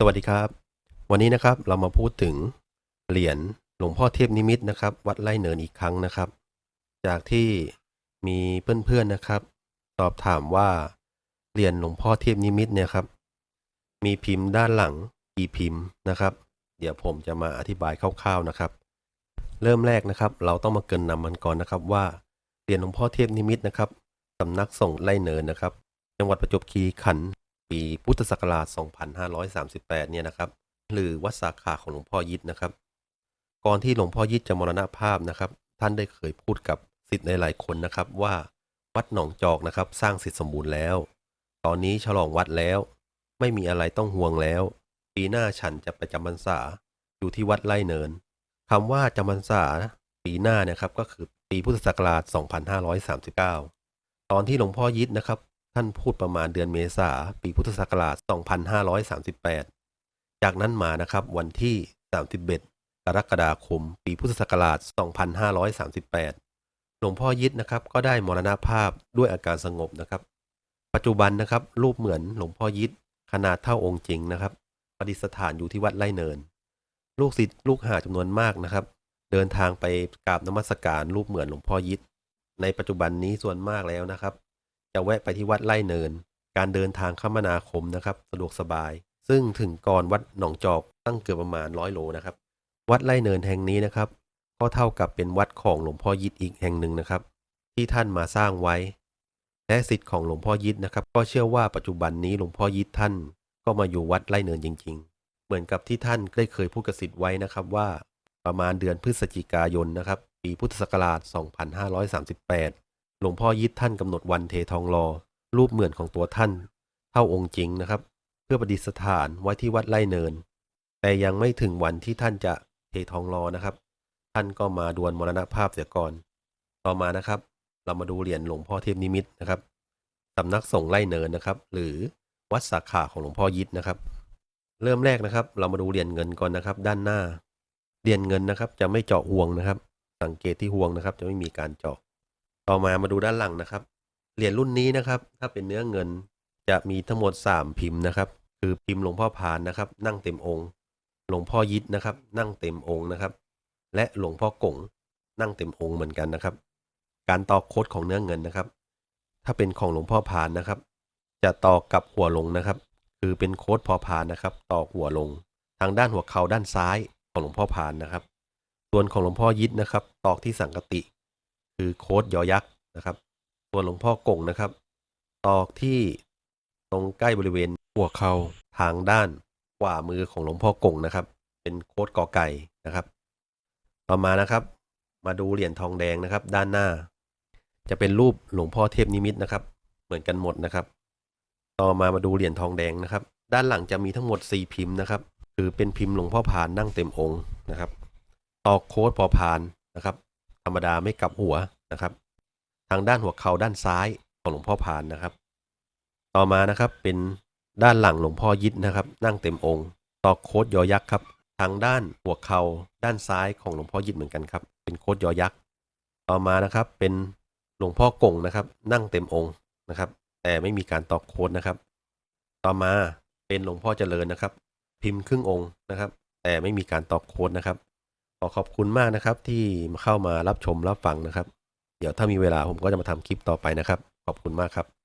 สวัสดีครับ วันนี้นะครับเรามาพูดถึงเหรียญหลวงพ่อเทพนิมิตนะครับ วัดไร่เนินอีกครั้งนะครับ จากที่มีเพื่อนๆนะครับ สอบถามว่าเหรียญหลวงพ่อเทพนิมิตเนี่ยครับ มีพิมพ์ด้านหลังกี่พิมพ์นะครับ เดี๋ยวผมจะมาอธิบายคร่าวๆนะครับ เริ่มแรกนะครับ เราต้องมาเกินนำมันก่อนนะครับ ว่าเหรียญหลวงพ่อเทพนิมิตนะครับสำนักส่งไร่เนินนะครับ จังหวัดประจวบคีรีขันธ์ ปีพุทธศักราช 2538 เนี่ยนะครับ หรือวัดสาขาของหลวงพ่อยิดนะครับ ก่อนที่หลวงพ่อยิดจะมรณภาพนะครับ ท่านได้เคยพูดกับศิษย์หลายคนนะครับว่าวัดหนองจอกนะครับ สร้างเสร็จสมบูรณ์แล้ว ตอนนี้ฉลองวัดแล้ว ไม่มีอะไรต้องห่วงแล้ว ปีหน้าฉันจะไปจำพรรษาอยู่ที่วัดไร่เนินคำว่าจำพรรษาปีหน้านะครับก็คือปีพุทธศักราช 2539 ตอนที่หลวงพ่อยิดนะครับ ท่านพูดประมาณเดือนเมษาปีพุทธศักราช 2538 จากนั้นมานะครับวันที่ 31 กรกฎาคม ปีพุทธศักราช 2538 หลวงพ่อยิดนะครับก็ได้มรณภาพด้วยอาการสงบนะครับ ปัจจุบันนะครับรูปเหมือนหลวงพ่อยิดขนาดเท่าองค์จริงนะครับประดิษฐานอยู่ที่วัดไร่เนิน ลูกศิษย์ลูกหาจำนวนมากนะครับ เดินทางไปกราบนมัสการรูปเหมือนหลวงพ่อยิดในปัจจุบันนี้ส่วนมากแล้วนะครับ จะแวะไปที่วัดไร่เนิน การเดินทางคมนาคมนะครับสะดวกสบาย ซึ่งถึงก่อนวัดหนองจอกตั้งเกือบประมาณร้อยโลนะครับ วัดไร่เนินแห่งนี้นะครับ ก็เท่ากับเป็นวัดของหลวงพ่อยิดอีกแห่งหนึ่งนะครับ ที่ท่านมาสร้างไว้ และสิทธิ์ของหลวงพ่อยิดนะครับ ก็เชื่อว่าปัจจุบันนี้หลวงพ่อยิดท่าน ก็มาอยู่วัดไร่เนินจริง ๆ เหมือนกับที่ท่านได้เคยพูดกับสิทธิ์ไว้นะครับว่าประมาณเดือนพฤศจิกายนนะครับ ปีพุทธศักราช 2538 หลวงพ่อยิดท่านกำหนดวันเททองรอ รูปเหมือนของตัวท่าน เท่าองค์จริงนะครับ เพื่อประดิษฐานไว้ที่วัดไร่เนิน แต่ยังไม่ถึงวันที่ท่านจะเททองรอนะครับ ท่านก็มาดวนมรณภาพเสียก่อน ต่อมานะครับ เรามาดูเหรียญหลวงพ่อเทพนิมิตนะครับสำนักสงฆ์ไร่เนินนะครับ หรือวัดสาขาของหลวงพ่อยิดนะครับ เริ่มแรกนะครับ เรามาดูเหรียญเงินก่อนนะครับ ด้านหน้าเหรียญเงินนะครับ จะไม่เจาะห่วงนะครับ สังเกตที่ห่วงนะครับ จะไม่มีการเจาะ ต่อมามาดูด้านหลังนะครับ เหรียญรุ่นนี้นะครับ ถ้าเป็นเนื้อเงินจะมีทั้งหมด 3 พิมพ์นะครับ คือพิมพ์หลวงพ่อพานนะครับ นั่งเต็มองค์ หลวงพ่อยิดนะครับ นั่งเต็มองค์นะครับ และหลวงพ่อกงนั่งเต็มองค์เหมือนกันนะครับ การต่อโคดของเนื้อเงินนะครับ ถ้าเป็นของหลวงพ่อพานนะครับ จะตอกับหัวลงนะครับ คือเป็นโคดพอพานนะครับตอกหัวลง ทางด้านหัวเข่าด้านซ้ายของหลวงพ่อพานนะครับ ส่วนของหลวงพ่อยิดนะครับ ตอกที่สังกติ คือโคดยอยักษ์นะครับส่วนหลวงพ่อกงนะครับ ตอกที่ตรงใกล้บริเวณหัวเข่าทางด้านขวามือของหลวงพ่อกงนะครับ เป็นโคดกอไก่นะครับ ต่อมานะครับ มาดูเหรียญทองแดงนะครับ ด้านหน้า จะเป็นรูปหลวงพ่อเทพนิมิตนะครับ เหมือนกันหมดนะครับ ต่อมามาดูเหรียญทองแดงนะครับ ด้านหลังจะมีทั้งหมด 4 พิมพ์นะครับ คือเป็นพิมพ์หลวงพ่อพานนั่งเต็มองค์นะครับ ตอกโค้ดพอพานนะครับ ธรรมดาไม่กลับหัวนะครับ ทางด้านหัวเข่าด้านซ้ายของหลวงพ่อพานนะครับ ต่อมานะครับเป็นด้านหลังหลวงพ่อยิดนะครับ นั่งเต็มองค์ตอโคดยอยักษ์ครับ ทางด้านหัวเข่าด้านซ้ายของหลวงพ่อยิดเหมือนกันครับ เป็นโคดยอยักษ์ต่อมานะครับเป็นหลวงพ่อกงนะครับ นั่งเต็มองค์นะครับ แต่ไม่มีการตอกโคดนะครับ ต่อมาเป็นหลวงพ่อเจริญนะครับ พิมพ์ครึ่งองค์นะครับ แต่ไม่มีการตอกโคดนะครับ ขอขอบคุณมากนะครับ ที่เข้ามารับชมรับฟังนะครับ เดี๋ยวถ้ามีเวลาผมก็จะมาทำคลิปต่อไปนะครับ ขอบคุณมากครับ